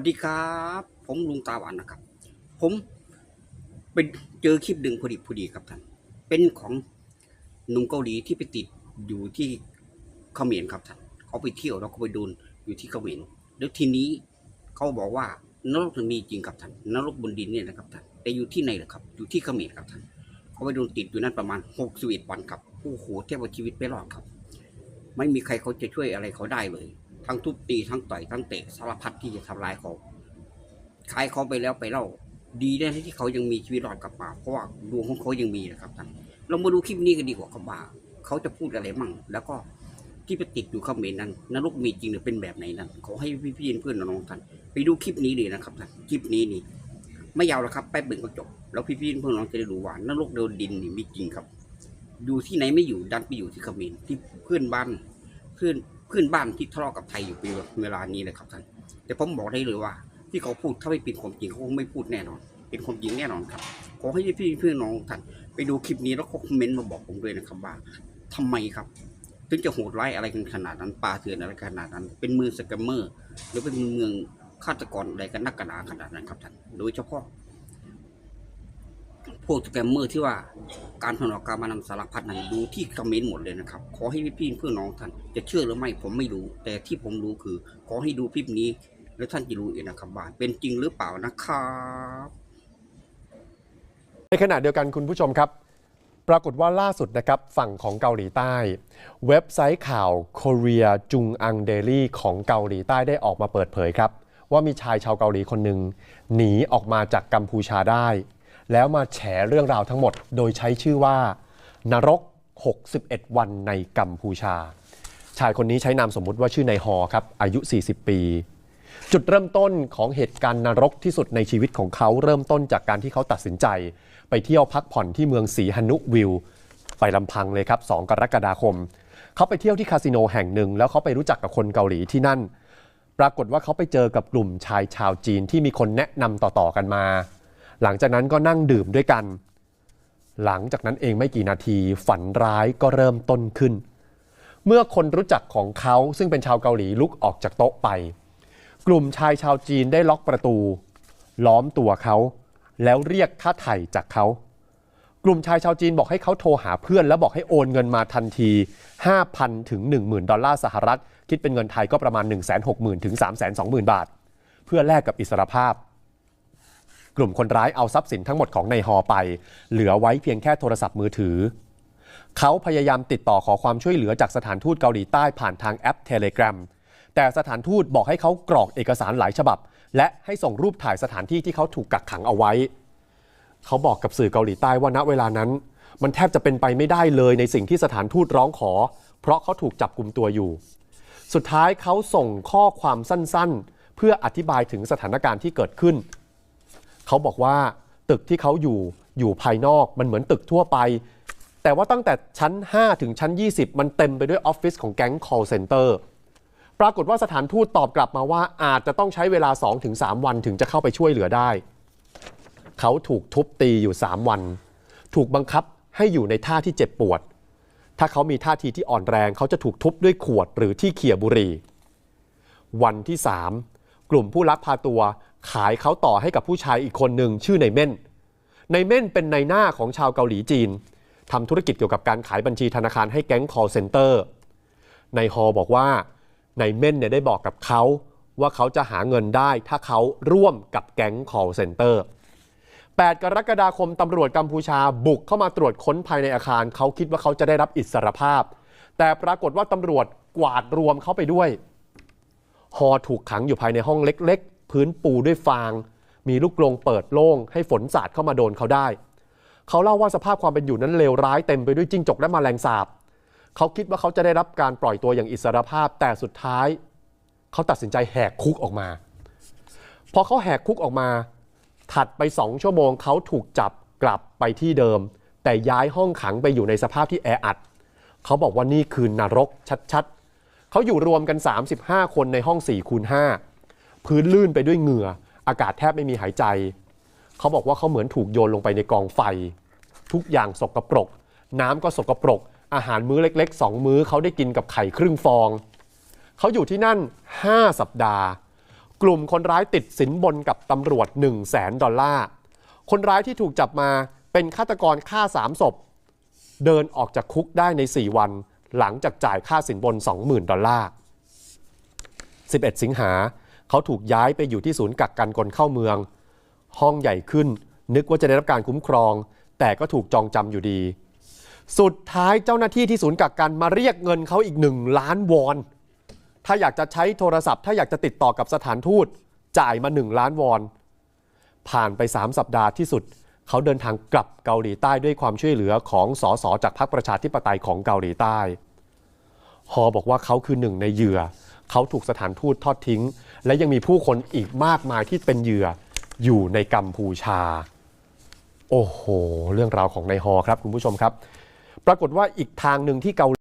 วัสดีครับ ผมลุงตาหวันนะครับ ผมไปเจอคลิปหนึ่งพอดีพอดีครับท่าน เป็นของหนุ่มเกาหลีที่ไปติดอยู่ที่เขมรครับท่านเขาไปเที่ยวแล้วก็ไปโดนอยู่ที่เขมรแล้วทีนี้เขาบอกว่านรกมันมีจริงครับท่านนรกบนดินเนี่ยนะครับท่านแต่อยู่ที่ไหนล่ะครับ อยู่ที่เขมรครับท่านเขาไปโดนติดอยู่นั่นประมาณหกสิบเอ็ดวันครับโอ้โหแทบว่าชีวิตไม่รอดครับ ไม่มีใครเขาจะช่วยอะไรเขาได้เลย ทั้งทุบตีทั้งต่อยทั้งเตะสารพัดที่จะทำร้ายเขาขายเขาไปแล้วไปเล่า ดีนะที่เขายังมีชีวิตรอดกลับมา เพราะว่าดวงของเขายังมีนะครับท่านเรามาดูคลิปนี้กันดีกว่าครับว่าเขาจะพูดอะไรมั่ง แล้วก็ที่ไปติดอยู่เขมรนั้นนรกมีจริงหรือเป็นแบบไหนนั้นขอให้พี่ๆเพื่อนๆน้องท่านไปดูคลิปนี้เลยนะครับท่านคลิปนี้นี่ ไม่ยาวแล้วครับแป๊บเดียวก็จบแล้วพี่ๆเพื่อนน้องจะได้รู้ว่านรกโดนดินนี่มีจริงครับ อยู่ที่ไหนไม่อยู่ดันไปอยู่ที่เขมรที่เพื่อนบ้านเพื่อน เพื่อนบ้านที่ทะเลาะกับไทยอยู่เป็นเวลานี้เลยครับท่าน แต่ผมบอกได้เลยว่า ที่เขาพูดถ้าไม่เป็นความจริงเขาคงไม่พูดแน่นอน เป็นความจริงแน่นอนครับ ขอให้พี่เพื่อนน้องท่านไปดูคลิปนี้แล้วก็คอมเมนต์มาบอกผมด้วยนะครับว่าทำไมครับ ถึงจะโหดร้ายอะไรกันขนาดนั้นปลาเถื่อนอะไรขนาดนั้น เป็นมือสแกมเมอร์ หรือเป็นเมืองฆาตกรอะไรกันนักกันหนาขนาดนั้นครับท่าน โดยเฉพาะ พวกสแกมเมอร์ที่ว่าการพนันการมานำสารพัดนั้นดูที่คอมเมนต์หมดเลยนะครับ ขอให้พี่ๆเพื่อนน้องท่านจะเชื่อหรือไม่ผมไม่รู้ แต่ที่ผมรู้คือ ขอให้ดูคลิปนี้ แล้วท่านจะรู้เองนะครับว่าเป็นจริงหรือเปล่านะครับในขณะเดียวกันคุณผู้ชมครับ ปรากฏว่าล่าสุดนะครับฝั่งของเกาหลีใต้ เว็บไซต์ข่าว Korea จุงอังเดลี่ของเกาหลีใต้ได้ออกมาเปิดเผยครับ ว่ามีชายชาวเกาหลีคนหนึ่งหนีออกมาจากกัมพูชาได้ แล้วมาแฉเรื่องราวทั้งหมด โดยใช้ชื่อว่า นรก 61 วันในกัมพูชา ชายคนนี้ใช้นามสมมุติว่าชื่อนายฮอครับ อายุ 40 ปี จุดเริ่มต้นของเหตุการณ์นรกที่สุดในชีวิตของเขาเริ่มต้นจากการที่เขาตัดสินใจ ไปเที่ยวพักผ่อนที่เมืองสีฮนุวิวไปลำพังเลยครับ 2 กรกฎาคม เขาไปเที่ยวที่คาสิโนแห่งหนึ่ง แล้วเขาไปรู้จักกับคนเกาหลีที่นั่น ปรากฏว่าเขาไปเจอกับกลุ่มชายชาวจีนที่มีคนแนะนำต่อๆกันมา หลังจากนั้นก็นั่งดื่มด้วยกัน หลังจากนั้นเองไม่กี่นาทีฝันร้ายก็เริ่มต้นขึ้น เมื่อคนรู้จักของเขาซึ่งเป็นชาวเกาหลีลุกออกจากโต๊ะไป กลุ่มชายชาวจีนได้ล็อกประตู ล้อมตัวเขา แล้วเรียกค่าไถ่จากเขา กลุ่มชายชาวจีนบอกให้เขาโทรหาเพื่อน แล้วบอกให้โอนเงินมาทันที 5,000 ถึง 10,000 ดอลลาร์สหรัฐ คิดเป็นเงินไทยก็ประมาณ 160,000 ถึง 320,000 บาท เพื่อแลกกับอิสรภาพ กลุ่มคนร้ายเอาทรัพย์สินทั้งหมดของในายฮอไป เหลือไว้เพียงแค่โทรศัพท์มือถือ เขาพยายามติดต่อขอความช่วยเหลือจากสถานทูตเกาหลีใต้ผ่านทางแอป Telegram แต่สถานทูตบอกให้เขากรอกเอกสารหลายฉบับ และให้ส่งรูปถ่ายสถานที่ที่เขาถูกกักขังเอาไว้ เขาบอกกับสื่อเกาหลีใต้ว่าณเวลานั้น มันแทบจะเป็นไปไม่ได้เลยในสิ่งที่สถานทูตร้องขอ เพราะเขาถูกจับกลุ่มตัวอยู่ สุดท้ายเขาส่งข้อความสั้นๆ เพื่ออธิบายถึงสถานการณ์ที่เกิดขึ้น เขาบอกว่าตึกที่เขาอยู่อยู่ภายนอกมันเหมือนตึกทั่วไป แต่ว่าตั้งแต่ชั้น 5 ถึงชั้น 20 มันเต็มไปด้วยออฟฟิศของแก๊ง call center ปรากฏว่าสถานทูตตอบกลับมาว่าอาจจะต้องใช้เวลา 2-3 วันถึงจะเข้าไปช่วยเหลือได้ เขาถูกทุบตีอยู่ 3 วัน ถูกบังคับให้อยู่ในท่าที่เจ็บปวด ถ้าเขามีท่าทีที่อ่อนแรงเขาจะถูกทุบด้วยขวดหรือที่เขี่ยบุหรี่ วันที่ 3 กลุ่มผู้ลักพาตัว ขายเขาต่อให้กับผู้ชายอีกคนหนึ่งชื่อในเม่นในเม่นเป็นในหน้าของชาวเกาหลีจีนทำธุรกิจเกี่ยวกับการขายบัญชีธนาคารให้แก๊ง call center ในฮอบอกว่าในเม่นเนี่ยได้บอกกับเขาว่าเขาจะหาเงินได้ถ้าเขาร่วมกับแก๊ง call center 8 กรกฎาคมตำรวจกัมพูชาบุกเข้ามาตรวจค้นภายในอาคาร เขาคิดว่าเขาจะได้รับอิสรภาพ แต่ปรากฏว่าตำรวจกวาดรวมเขาไปด้วย ฮอถูกขังอยู่ภายในห้องเล็ก พื้นปูด้วยฟาง มีลูกกรงเปิดโล่ง ให้ฝนสาดเข้ามาโดนเขาได้ เขาเล่าว่าสภาพความเป็นอยู่นั้นเลวร้ายเต็มไปด้วยจิ้งจกและแมลงสาบ เขาคิดว่าเขาจะได้รับการปล่อยตัวอย่างอิสรภาพแต่สุดท้าย เขาตัดสินใจแหกคุกออกมา พอเขาแหกคุกออกมา ถัดไปสองชั่วโมงเขาถูกจับกลับไปที่เดิม แต่ย้ายห้องขังไปอยู่ในสภาพที่แออัด เขาบอกว่านี่คือนรกชัดๆเขาอยู่รวมกัน 35 คนในห้อง4คูณ5 พื้นลื่นไปด้วยเหงื่อ อากาศแทบไม่มีหายใจ เขาบอกว่าเขาเหมือนถูกโยนลงไปในกองไฟ ทุกอย่างสกปรก น้ำก็สกปรก อาหารมื้อเล็กๆ2มื้อเขาได้กินกับไข่ครึ่งฟอง เขาอยู่ที่นั่น 5 สัปดาห์ กลุ่มคนร้ายติดสินบนกับตำรวจ 1 0 0 0 0แสนดอลลาร์ คนร้ายที่ถูกจับมาเป็นฆาตกรฆ่า3ศพ เดินออกจากคุกได้ใน 4 วัน หลังจากจ่ายค่าสินบน 20,000 ดอลลาร์ 11 สิงหา เขาถูกย้ายไปอยู่ที่ศูนย์กักกันคนเข้าเมือง ห้องใหญ่ขึ้น นึกว่าจะได้รับการคุ้มครอง แต่ก็ถูกจองจำอยู่ดี สุดท้ายเจ้าหน้าที่ที่ศูนย์กักกันมาเรียกเงินเขาอีก1ล้านวอน ถ้าอยากจะใช้โทรศัพท์ ถ้าอยากจะติดต่อกับสถานทูต จ่ายมา1ล้านวอน ผ่านไป 3 สัปดาห์ที่สุด เขาเดินทางกลับเกาหลีใต้ด้วยความช่วยเหลือของสสจากพรรคประชาธิปไตยของเกาหลีใต้ ฮอบอกว่าเขาคือหนึ่งในเหยื่อ เขาถูกสถานทูตทอดทิ้ง และยังมีผู้คนอีกมากมายที่เป็นเหยื่ออยู่ในกัมพูชา โอ้โห เรื่องราวของนายฮอครับคุณผู้ชมครับ ปรากฏว่าอีกทางหนึ่งที่เกาหล